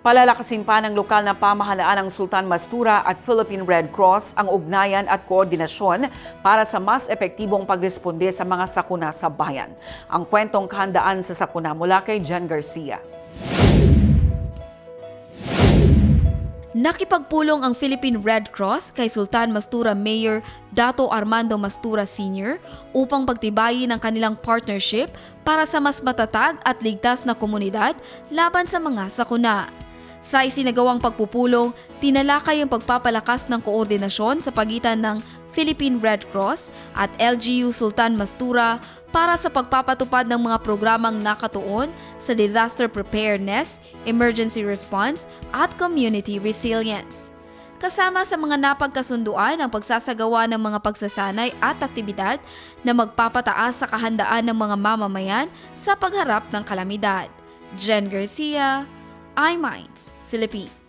Palalakasin pa ng lokal na pamahalaan ng Sultan Mastura at Philippine Red Cross ang ugnayan at koordinasyon para sa mas epektibong pagresponde sa mga sakuna sa bayan. Ang kwentong kahandaan sa sakuna mula kay Jen Garcia. Nakipagpulong ang Philippine Red Cross kay Sultan Mastura Mayor Dato Armando Mastura Sr. upang pagtibayin ang kanilang partnership para sa mas matatag at ligtas na komunidad laban sa mga sakuna. Sa isinagawang pagpupulong, tinalakay ang pagpapalakas ng koordinasyon sa pagitan ng Philippine Red Cross at LGU Sultan Mastura para sa pagpapatupad ng mga programang nakatuon sa disaster preparedness, emergency response at community resilience. Kasama sa mga napagkasunduan ang pagsasagawa ng mga pagsasanay at aktibidad na magpapataas sa kahandaan ng mga mamamayan sa pagharap ng kalamidad. Jen Garcia, I Minds, Philippines.